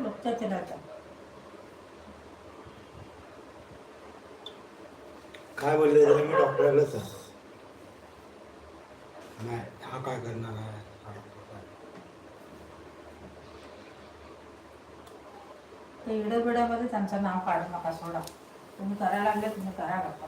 लक्षात राहतं काय बोलले जरा मी डॉक्टरलाच आहे. नाही हा काय करणार आहे डॉक्टर? ते इडं बिडामध्येच आमचं नाव काढू नका सोडा तुम्ही करायला लागले तुम्ही करा गप्पा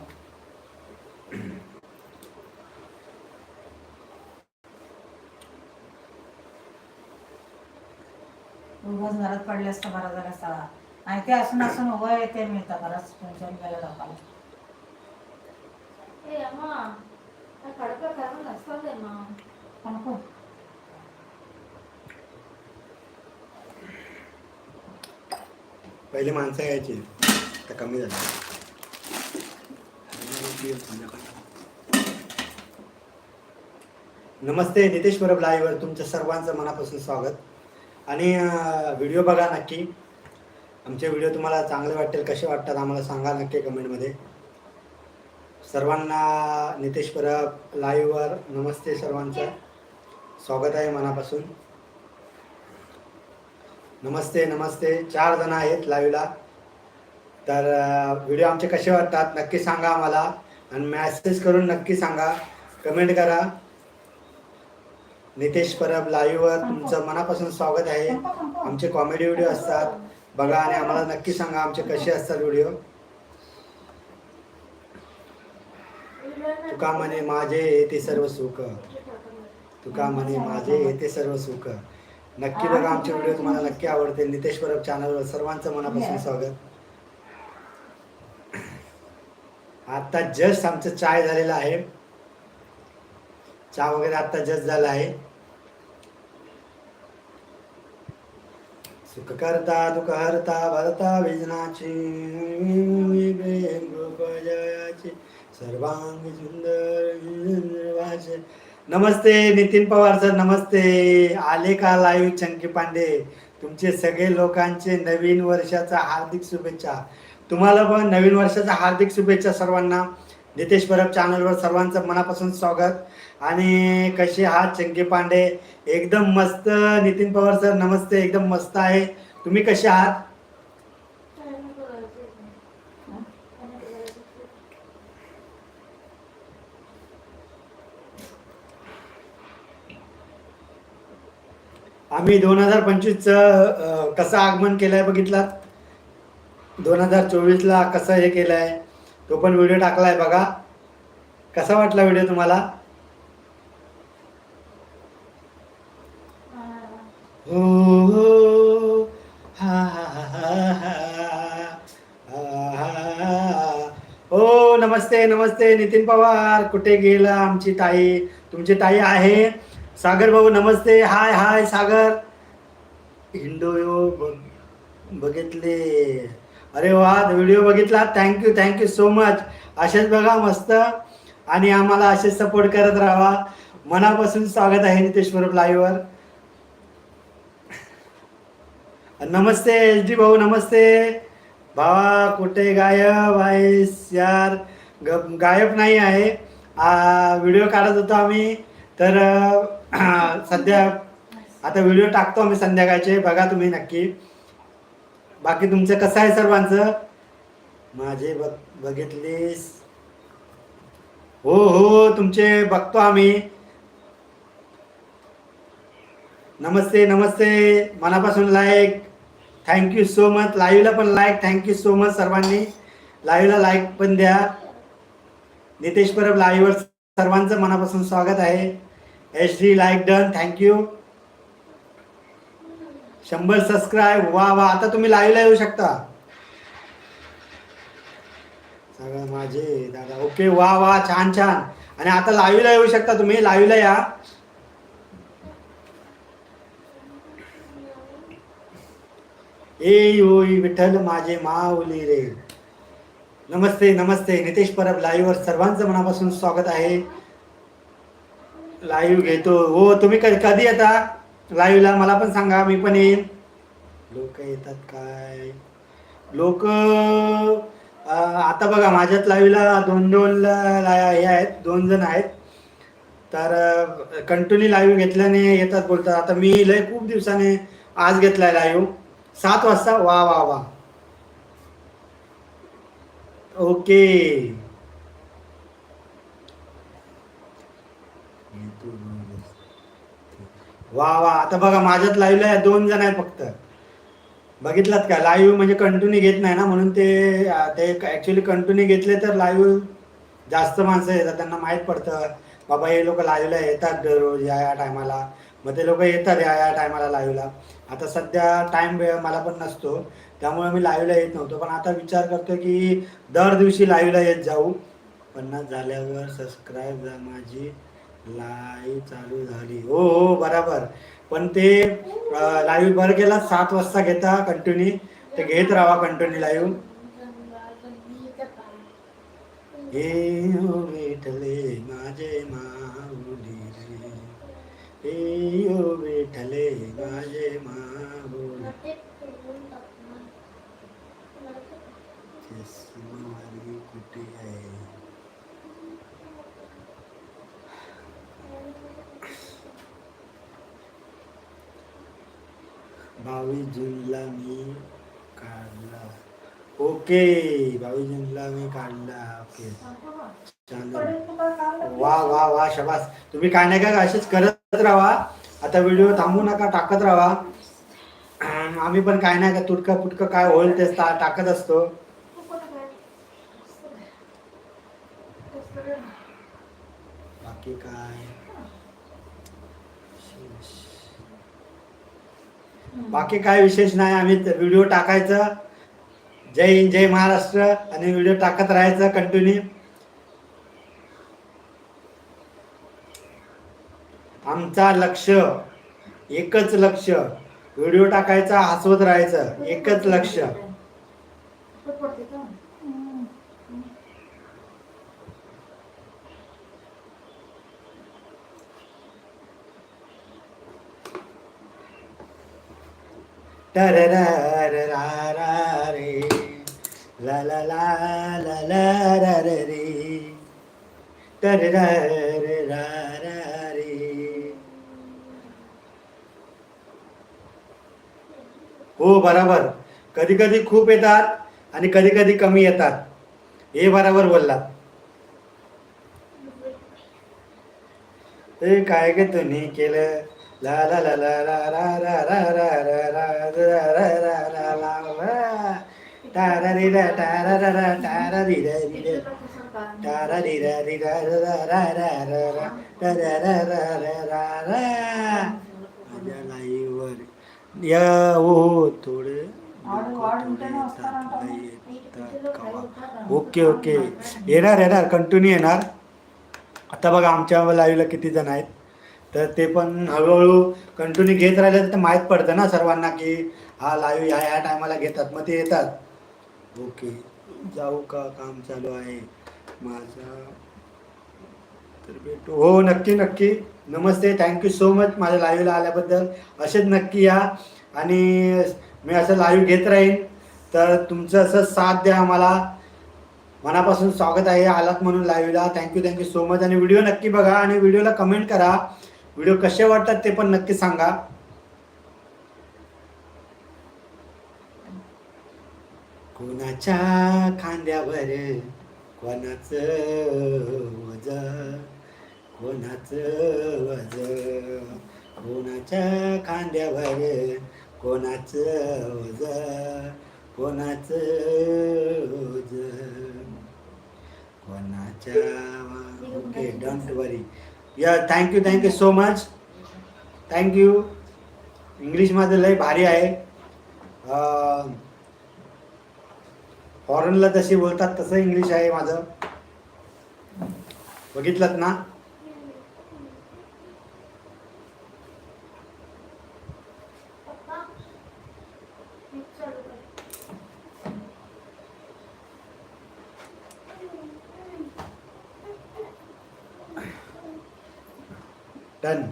उभंच घरात पडले असतं बरा जरा सगळा आणि ते असून असून उभं येते मी तर बराच टेन्शन केलं लोकांना पहिले माणसं यायची. तर कमी झाले. नमस्ते नितेश परब लाईव्ह तुमच्या सर्वांचं मनापासून स्वागत. आणि व्हिडिओ बघा नक्की. आमचे व्हिडिओ तुम्हाला चांगले वाटतील कसे वाटतात आम्हाला सांगा नक्की कमेंटमध्ये. सर्वांना नितेश परब लाईव्हवर नमस्ते सर्वांचं. स्वागत आहे मनापासून. नमस्ते नमस्ते. चार जण आहेत लाईव्हला तर व्हिडिओ आमचे कसे वाटतात नक्की सांगा आम्हाला. आणि मॅसेज करून नक्की सांगा. कमेंट करा. नितेश परब लाईव्हवर तुमचं मनापासून स्वागत आहे. आमचे कॉमेडी व्हिडिओ असतात. बघा आणि आम्हाला नक्की सांगा आमचे कसे असतात व्हिडिओ तुका म्हणे माझे येते सर्व सुख. तुका म्हणे माझे येते सर्व सुख. नक्की बघा आमचे व्हिडिओ तुम्हाला नक्की आवडतील नितेश परब चॅनलवर सर्वांचं मनापासून स्वागत. आता जस्ट आमचं चाय झालेलं आहे. चहा वगैरे आता जस्ट झाला आहे. सुख करता दुख हरता भरता विजनाची जयाची सर्वांगी सुंदर नमस्ते नितीन पवार सर नमस्ते. आले का लाईव्ह चंकी पांडे? तुमचे सगळे लोकांचे नवीन वर्षाचा हार्दिक शुभेच्छा. तुम्हाला पण नवीन वर्षाचा हार्दिक शुभेच्छा सर्वांना. नितेश परब चॅनलवर सर्वांचं मनापासून स्वागत. आणि कसे आहात चंकी पांडे? एकदम मस्त. नितीन पवार सर नमस्ते. एकदम मस्त आहे. तुम्ही कसे आहात? आम्ही दोन हजार पंचवीसचं कसं आगमन केलंय बघितलात दोन हजार चोवीसला कसं हे केलंय? तो पण व्हिडिओ टाकलाय बघा. कसा वाटला व्हिडिओ तुम्हाला? हो हो हा हो नमस्ते नमस्ते नितीन पवार. कुठे गेला आमची ताई? तुमची ताई आहे. सागर भाऊ नमस्ते. हाय हाय सागर. हिंडो बघ बघितले. अरे वा व्हिडिओ बघितला. थँक्यू थँक्यू सो मच असेच बघा मस्त. आणि आम्हाला असेच सपोर्ट करत राहा. मनापासून स्वागत आहे नितेश स्वरूप लाईव्हवर नमस्ते एच डी भाऊ नमस्ते. भावा कुठे गायब आहेस यार? ग गायब नाही आहे. व्हिडिओ काढत होतो आम्ही. तर सध्या आता व्हिडिओ टाकतो आम्ही संध्याकाळचे. बघा तुम्ही नक्की. बाकी तुमचं कसं आहे सर्वांचं? माझे बघ बघितलीस. हो हो तुमचे बघतो आम्ही. नमस्ते नमस्ते. मनापासून लाईक थँक्यू सो मच लाईव्हला पण लाईक थँक्यू सो मच सर्वांनी. लाईव्हला लाईक पण द्या. नितेश परब लाईव्हवर सर्वांचं मनापासून स्वागत आहे. H D like done thank you शंभर सबस्क्राईब वा वा. आता तुम्ही लाईव्हला येऊ शकता. सगळं माझे दादा. ओके वा वा. छान छान. आणि आता लाईव्हला येऊ शकता तुम्ही. लाईव्हला या. ए ओई विठ्ठल माझे माऊली रे. नमस्ते नमस्ते. नितेश परब लाईव्हवर सर्वांचं मनापासून स्वागत आहे. लाईव्ह घेतो. हो तुम्ही कधी येता? लाईव्हला मला पण सांगा मी पण येईन. लोक येतात काय? लोक आता बघा माझ्यात लाईव्हला दोन दोन हे आहेत दोन जण आहेत. तर कंटिन्यू लाईव्ह घेतल्याने येतात बोलतात. आता मी लय खूप दिवसाने आज घेतलाय लाईव्ह सात वाजता वा वा वा. ओके वा वा. आता बघा माझ्यात लाईव्हला दोन जण आहेत फक्त. बघितलात का? लाईव्ह म्हणजे कंटिन्यू घेत नाही ना? म्हणून ते ते ऍक्च्युली कंटिन्यू घेतले तर लाईव्ह जास्त माणसं येतात. त्यांना माहीत पडतं बाबा हे लोक लाईव्हला येतात दररोज या या टायमाला मग ते लोक येतात या या टायमाला लाईव्हला आता सध्या टाईम वेळ मला पण नसतो. त्यामुळे मी लाईव्हला येत नव्हतो. पण आता विचार करतो की दर दिवशी लाईव्हला येत जाऊ. पन्नास झाल्यावर सबस्क्राईब माझी. लाईव्ह चालू झाली. हो हो, हो बराबर. पण ते लाईव्ह बरं केला सात वाजता घेता कंटिन्यू. ते घेत राहा कंटिन्यू लाईव्ह. हे हो विठले माझे माऊली रे. हे हो विठले माझे माऊली. कुठे आहे? बावीस जूनला मी काढला. ओके बावीस जूनला मी काढला. ओके. वा वा वा शबास. तुम्ही काय नाही काय असेच करत राहा. आता व्हिडिओ थांबू नका टाकत राहा. आम्ही पण काय नाही का तुटकं फुटकं काय होईल ते टाकत असतो. बाकी काय? बाकी काय विशेष नाही आम्ही व्हिडिओ टाकायचं. जय हिंद जय महाराष्ट्र. आणि व्हिडिओ टाकत राहायचं कंटिन्यू आमचा लक्ष एकच लक्ष. व्हिडिओ टाकायचा हसवत राहायचं एकच लक्ष. रे ला ला ला ला ला रा तर रे रे हो बरोबर. कधी कधी खूप येतात आणि कधी कधी कमी येतात. हे बरोबर बोललात. ते काय ग तुम्ही केलं? ला ला ला ला ला रा रा रा रा रा रा रा रा रा रा ला ला रा टारा रा रा री री रा री रा रा रा रा रा रा रा रा थोडं वाढ- वाढ उलट्याने ओके ओके येणार येणार कंटिन्यू येणार आता बघा आमच्या लाईव्हला किती जण आहेत तर ते पण हळूहळू कंटिन्यू घेत राहिले तर माहीत पडतं ना सर्वांना की हा लाईव्ह ह्या ह्या टायमाला घेतात. मग ते येतात. ओके. जाऊ का? काम चालू आहे. माझा तर भेटू. हो नक्की नक्की. नमस्ते. थँक्यू सो मच माझ्या लाईव्हला आल्याबद्दल. असेच नक्की या. आणि मी असं लाईव्ह घेत राहीन. तर तुमचं असं साथ द्या आम्हाला. मनापासून स्वागत आहे. आलात म्हणून लाईव्हला thank you thank you so much आणि व्हिडिओ नक्की बघा आणि व्हिडिओला कमेंट करा. व्हिडिओ कसे वाटतात ते पण नक्की सांगा. कोणाच्या खांद्यावर कोणाचं वज कोणाचं वज? कोणाच्या खांद्यावर कोणाचं वज कोणाचं वज? कोणाच्या ओके डोंट वरी या thank you thank you so much thank you English माझं लय भारी आहे. Uh, फॉरेनला जसे बोलतात तसं इंग्लिश आहे माझं. बघितलं ना डन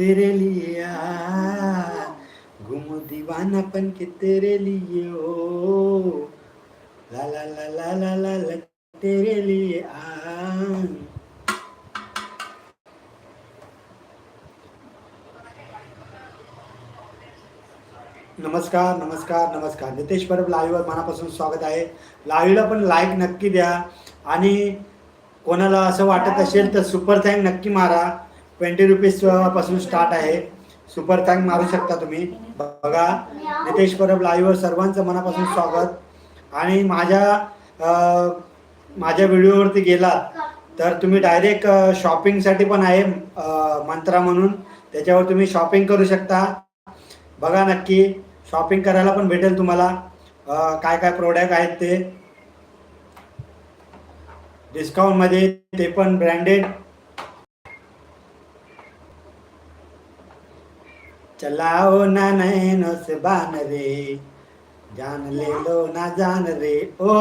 तेरे लिए आ, घूमू दीवाना पन के तेरे लिए ओ। ला ला ला ला ला ला ला तेरे लिए आ। नमस्कार नमस्कार नमस्कार. नितेश परब लाईव्हवर मनापासून स्वागत आहे. लाईव्हला पण लाईक नक्की द्या. आणि कोणाला असं वाटत असेल तर सुपर थँक नक्की मारा. ट्वेंटी रुपीजपासून स्टार्ट आहे. सुपर थँक मारू शकता तुम्ही. बघा नितेश परब लाईव्हवर सर्वांचं मनापासून स्वागत. आणि माझ्या माझ्या व्हिडिओवरती गेलात तर तुम्ही डायरेक्ट शॉपिंगसाठी पण आहे मंत्रा म्हणून. त्याच्यावर तुम्ही शॉपिंग करू शकता. बघा नक्की शॉपिंग करायला पण भेटेल तुम्हाला. काय काय प्रोडक्ट आहेत ते. डिस्काउंटमध्ये ते पण ब्रँडेड चलाओ ना नैनो से बान रे। जान ले लो ना जान रे। ओ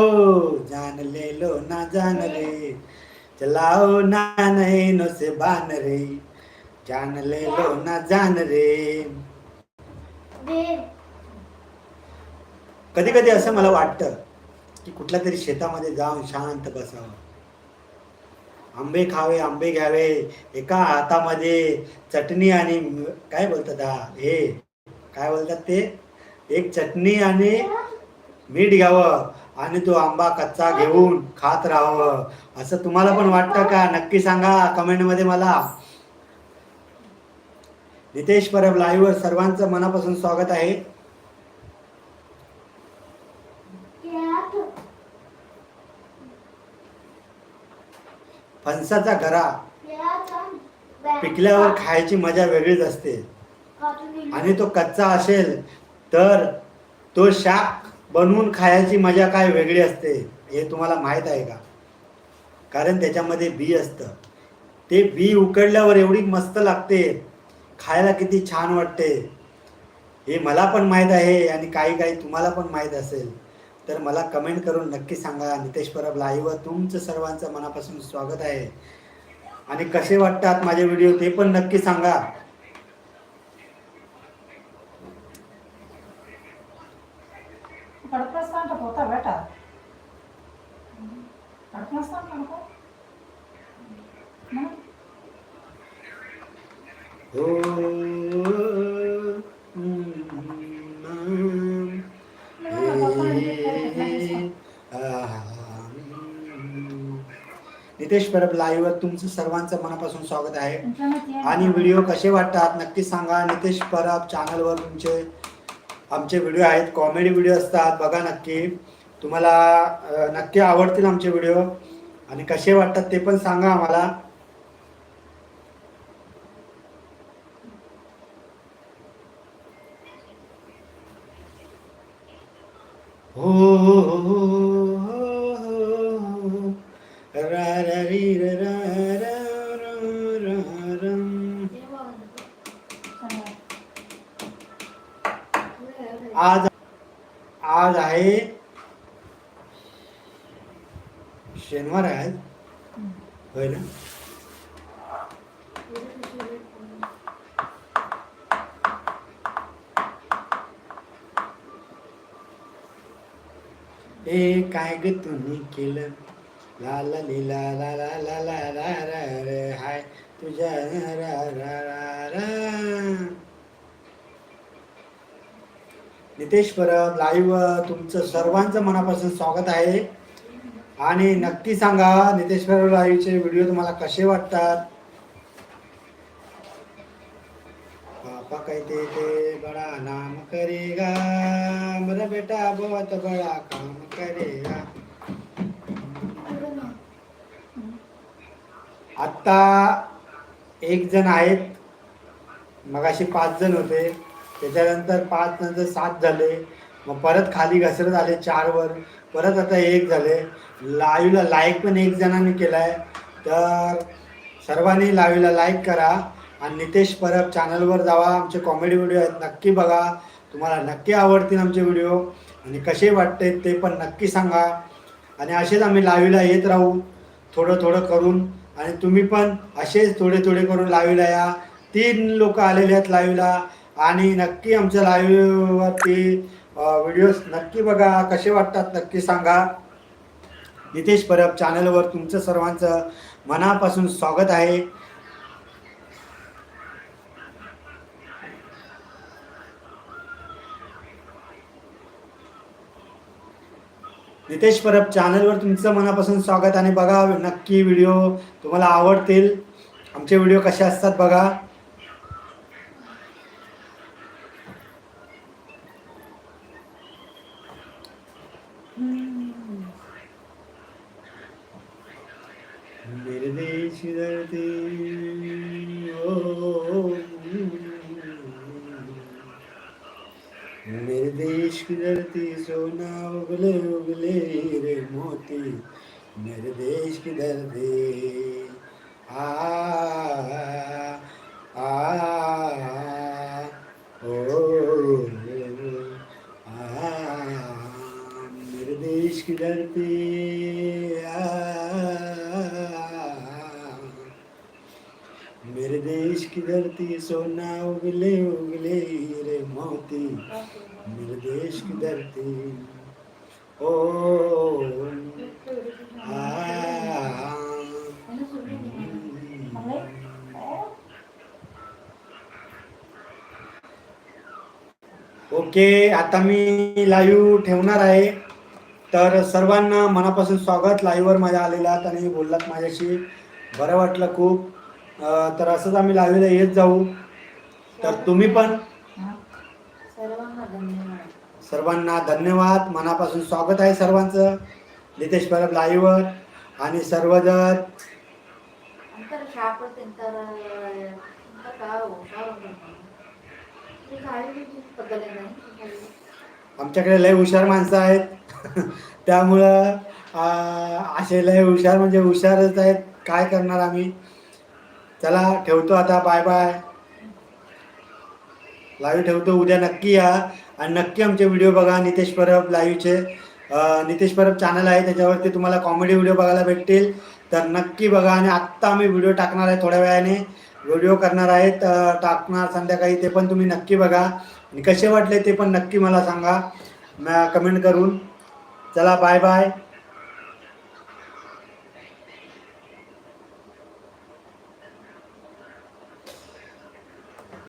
जान ले लो ना जान रे। चलाओ ना नैनो से बान रे। जान ले लो ना जान रे। कधी कधी असं मला वाटतं की कुठल्या तरी शेतामध्ये जाऊन शांत बसावं. आंबे खावे आंबे घ्यावे एका हातामध्ये चटणी आणि काय बोलतात हा? हे काय बोलतात ते? एक चटणी आणि मीठ घ्यावं आणि तो आंबा कच्चा घेऊन खात राहावं. असं तुम्हाला पण वाटतं का? नक्की सांगा कमेंटमध्ये मला. नितेश परब लाईव्हवर सर्वांचं मनापासून स्वागत आहे. फणसाचा घरा पिकल्यावर खायची मजा वेगळीच असते. आणि तो कच्चा असेल तर तो शाक बनवून खायची मजा काय वेगळी असते हे तुम्हाला माहीत आहे का? कारण त्याच्यामध्ये बी असतं. ते बी उकडल्यावर एवढी मस्त लागते खायला किती छान वाटते. हे मला पण माहीत आहे आणि काही काही तुम्हाला पण माहीत असेल. तर मला कमेंट करून नक्की सांगा. नितेश परब लाईव्ह तुमचं सर्वांचं मनापासून स्वागत आहे. आणि कसे वाटतात माझे व्हिडिओ ते पण नक्की सांगा. हो. नितेश परब लाईव्ह तुमचं सर्वांचं मनापासून स्वागत आहे. आणि व्हिडिओ कसे वाटतात नक्की सांगा. नितेश परब चॅनलवर तुमचे आमचे व्हिडिओ आहेत. कॉमेडी व्हिडिओ असतात. बघा नक्की. तुम्हाला नक्की आवडतील आमचे व्हिडिओ आणि कसे वाटतात ते पण सांगा आम्हाला हो हो हो हो रा रा री रा रा रा रा रा रा. आज आज आहे शनिवार आहे आज होय ना ए काय ग तुम्ही ला ला ली ला ला ला ला ला रा रा रे हाय तुझ्या रा रा रा रा नितेश परब लाईव्ह तुमचं सर्वांचं मनापासून स्वागत आहे आणि नक्की सांगा नितेश परब लाईव्हचे व्हिडिओ तुम्हाला कसे वाटतात पापा कहते थे बड़ा नाम करेगा मेरा बेटा बहुत बड़ा काम करेगा आत्ता एक जण आहेत. मगाशी पाच जण होते. त्याच्यानंतर पाच नंतर सात झाले. मग परत खाली घसरत आले चारवर. परत आता एक झाले. लाईव्हला लाईक पण एक जणांनी केला आहे तर सर्वांनी लाईव्हला लाईक करा. आणि नितेश परब चॅनलवर जावा. आमचे कॉमेडी व्हिडिओ आहेत. नक्की बघा. तुम्हाला नक्की आवडतील आमचे व्हिडिओ आणि कसे वाटते ते पण नक्की सांगा. आणि असेच आम्ही लाईव्हला येत राहू. थोडं थोडं करून. आणि तुम्ही पण असेच थोडे थोडे करून लाईव्हला या. तीन लोक आलेले आहेत लाईव्हला आणि नक्की आमच्या लाईव्हवरती व्हिडिओज नक्की बघा. कसे वाटतात नक्की सांगा. नितेश परब चॅनलवर तुमचं सर्वांचं मनापासून स्वागत आहे. नितेश परब चॅनलवर तुमचं मनापासून स्वागत आणि बघा नक्की व्हिडिओ तुम्हाला आवडतील. आमचे व्हिडिओ कसे असतात बघा. निर्देश धरती सोना उगले उगले रे मोती मेरे देश की धरती आ आ ओ आ मेरे देश की धरती आ। मेरे देश की धरती सोना उगले उगले रे मोती। मेरे देश की धरती ओ ओके आता मी लाईव्ह ठेवणार आहे. तर सर्वांना मनापासून स्वागत. लाईव्हवर माझ्या आलेला आणि बोललात माझ्याशी. बरं वाटलं खूप. तर असंच आम्ही लावेला येत जाऊ. तर तुम्ही पण. सर्वांना धन्यवाद. मनापासून स्वागत आहे सर्वांचं. नितेश परब लाईव्हवर. आणि सर्वजण. आमच्याकडे लय हुशार माणसं आहेत. त्यामुळं असे लय हुशार म्हणजे हुशारच आहेत. काय करणार आम्ही? चला ठेवतो आता बाय बाय लाईव्ह ठेवतो उद्या नक्की या. आणि नक्की आमचे व्हिडिओ बघा नितेश परब लाईव्हचे नितेश परब चॅनल आहे त्याच्यावरती तुम्हाला कॉमेडी व्हिडिओ बघायला भेटतील. तर नक्की बघा आणि आत्ता आम्ही व्हिडिओ टाकणार आहे थोड्या वेळाने. व्हिडिओ करणार आहेत टाकणार संध्याकाळी ते पण तुम्ही नक्की बघा. आणि कसे वाटले ते पण नक्की मला सांगा. कमेंट करून. चला बाय बाय